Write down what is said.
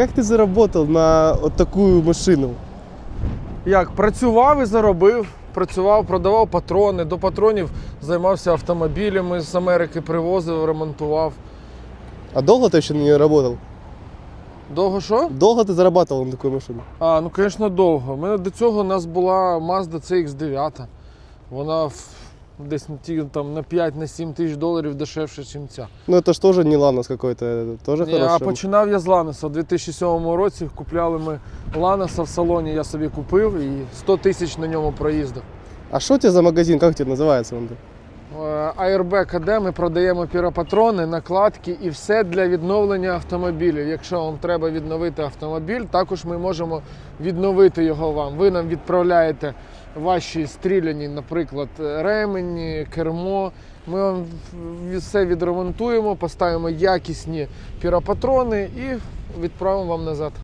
Как ты заработал на вот такую машину? Як працював і заробив. Працював, продавав патрони. До патронів займався автомобілями з Америки, привозив, ремонтував. А долго ты еще на нее работал? Довго що? Долго ты зарабатывал на такую машину? А, ну звісно, довго. У мене до цього у нас була Mazda CX9. Вона в- десь на ті, там, на 5-7 тисяч доларів дешевше, ніж ця. Ну это же тоже не Ланос какой-то, это тоже Ні, а хороший. починав я з Ланоса. У 2007 році купляли ми Ланоса в салоні, я собі купив і 100 тисяч на ньому проїздив. А что у тебя за магазин, как тебе называется он? Е, АРБ КД ми продаємо піропатрони, накладки і все для відновлення автомобілів. Якщо вам треба відновити автомобіль, також ми можемо відновити його вам. Ви нам відправляєте ваші стріляні, наприклад, ремені, кермо. Ми вам все відремонтуємо, поставимо якісні піропатрони і відправимо вам назад.